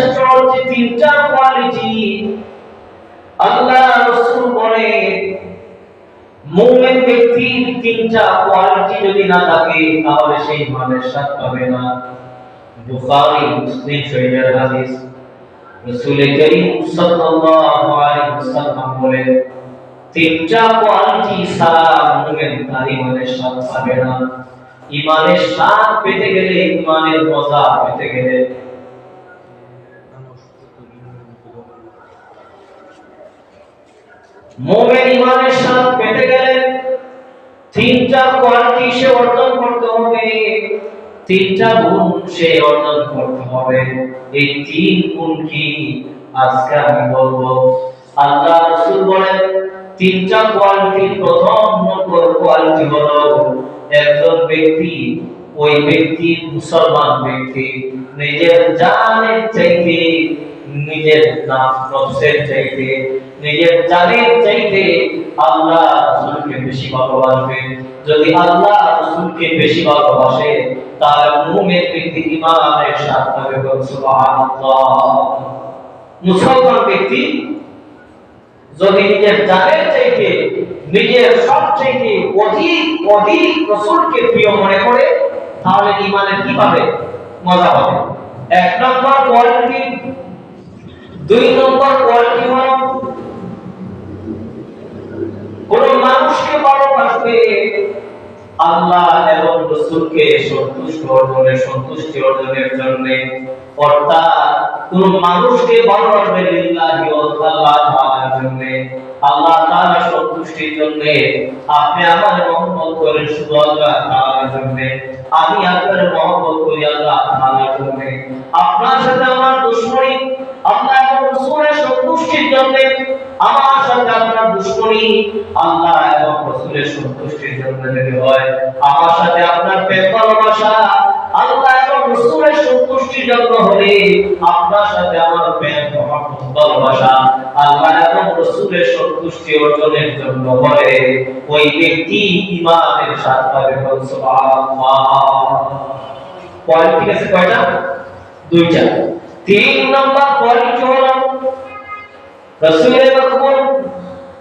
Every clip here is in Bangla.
আসছে হচ্ছে তিনটা কোয়ালিটি আল্লাহ বলে, মুমিন ব্যক্তির তিনটা কোয়ালিটি যদি না থাকে, তাহলে সেই পাবে না। বুখারী, মুসলিম শরীফের হাদিস। রাসূল করিম সাল্লাল্লাহু আলাইহি ওয়াসাল্লাম বলেন, তিনটা কোয়ালিটি ছাড়া মুমিন তার ইমানের স্বাদ পাবে না। ইমানের স্বাদ পেতে গেলে ইমানের মজা পেতে গেলে মোমেন ইমানের স্বাদ পেতে গেলে তিনটা কোয়ালিটি সে অর্জন করতে হবে। তিনটা গুণ সে অর্জন করতে হবে। এই তিন গুণ কি? আজকে আমি বলব, আল্লাহ রাসূল বলেন তিনটা কোয়ালিটি, প্রথম নম্বর কোয়ালিটি হলো একজন ব্যক্তি, ওই ব্যক্তি মুসলমান ব্যক্তি, নিজের জানের চাইতে নিজের নাম নফসের চাইতে, নিজের জানের চাইতে আল্লাহ রাসূলকে বেশি ভালোবাসবে। যদি আল্লাহ রাসূলকে বেশি ভালোবাসে তাহলে মুমিন ব্যক্তি ঈমানের সাথে পাবে সুবহানাল্লাহ। মুসলমান ব্যক্তি যদি নিজের জানের চাইতে, নিজের সব চাইতে অধিক অধিক রসুলকে প্রিয় মনে করে, তাহলে ইমানের কি পাবে মজা পাবে এক নম্বর কোয়ালিটি দুই নম্বর কোয়ালিটি হলো, কোন মানুষকে ভালোবাসবে আল্লাহ এবং রসুলকে সন্তুষ্ট অর্জনের, সন্তুষ্টি অর্জনের জন্য, অর্থাৎ কোন মানুষকে ভালোবাসবে লিল্লাহি ওয়া তাআলার জন্য, আল্লাহ তাআলা সন্তুষ্টির জন্য, আপনি আমার মহব্বত করেন শুধু আল্লাহ তাআলার জন্য, আমি আপনার মহব্বত দুশ্মনী আল্লাহ এবং রাসূলের সন্তুষ্টির জন্য যদি হয়, আমার সাথে আপনার প্রেম ভালোবাসা, আল্লাহ এবং রাসূলের সন্তুষ্টির জন্য হলে, আপনার সাথে আমার প্রেম ভালোবাসা, আল্লাহ এবং রাসূলের সন্তুষ্টি অর্জনের জন্য হলে, ওই ব্যক্তি ঈমানের স্বাদ পাবে সুবহানাল্লাহ। কোয়ালিটি আছে কয়টা? দুইটা। তিন নম্বর কোয়ালিটি হলো, রাসূলের মাকবুল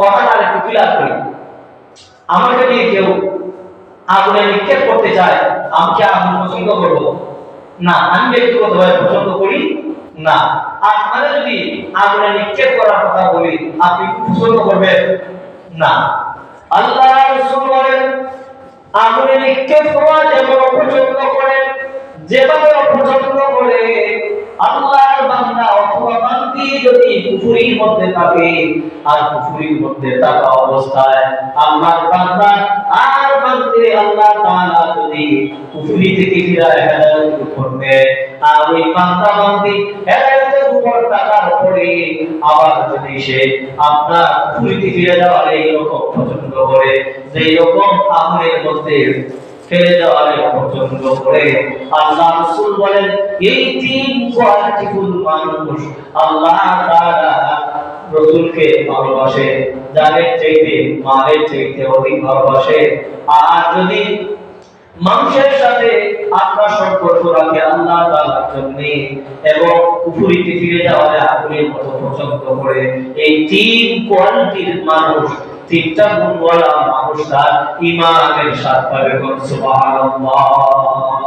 কথাটা করি। কেউ আগুনে নিক্ষেপ করতে চায় আগুন পছন্দ করব? না, আমি ব্যক্তিগতভাবে পছন্দ করি না। আমি যদি আগুনে নিক্ষেপ করার কথা বলি, আপনি পছন্দ করবেন? না। আল্লাহ রাসূল বলেন, আগুনে নিক্ষেপ করা যেমন অপছন্দ করে যেভাবে অপছন্দ মধ্যে থাকে, আর কুফরির মধ্যে থাকা অবস্থায় আল্লাহর বান্দা আর বান্দে আল্লাহ তাআলা যদি কুফরি থেকে ফিরায় হেদায়েতের উপর দেয় আর ওই বান্দা বান্দি হেদায়েতের উপর থাকার পরে আবার যদি সে আপনার কুফরিতে ফিরে যাওয়ার এইরকম পছন্দ করে, যেই রকম আগুনের মধ্যে ফেলে করে, আল্লাহ বলেন, এই তিন কোয়ালিটিফুল মানুষ আল্লাহ রাসূলকে ভালোবাসে, যাদের চাইতে মালের চাইতে অধিক ভালোবাসে। আর যদি মানুষের সাথে আপনার সম্পর্ক রাখে, আল্লাহ তাআলার জন্য এবং কুফরিতে ফিরে যাওয়ালে আগুনের মতো পছন্দ করে। এই তিন কোয়ালিটির মানুষ, তিনটা গুণওয়ালা মানুষ তার ইমানের সাথে পাবে। সুবহানাল্লাহ।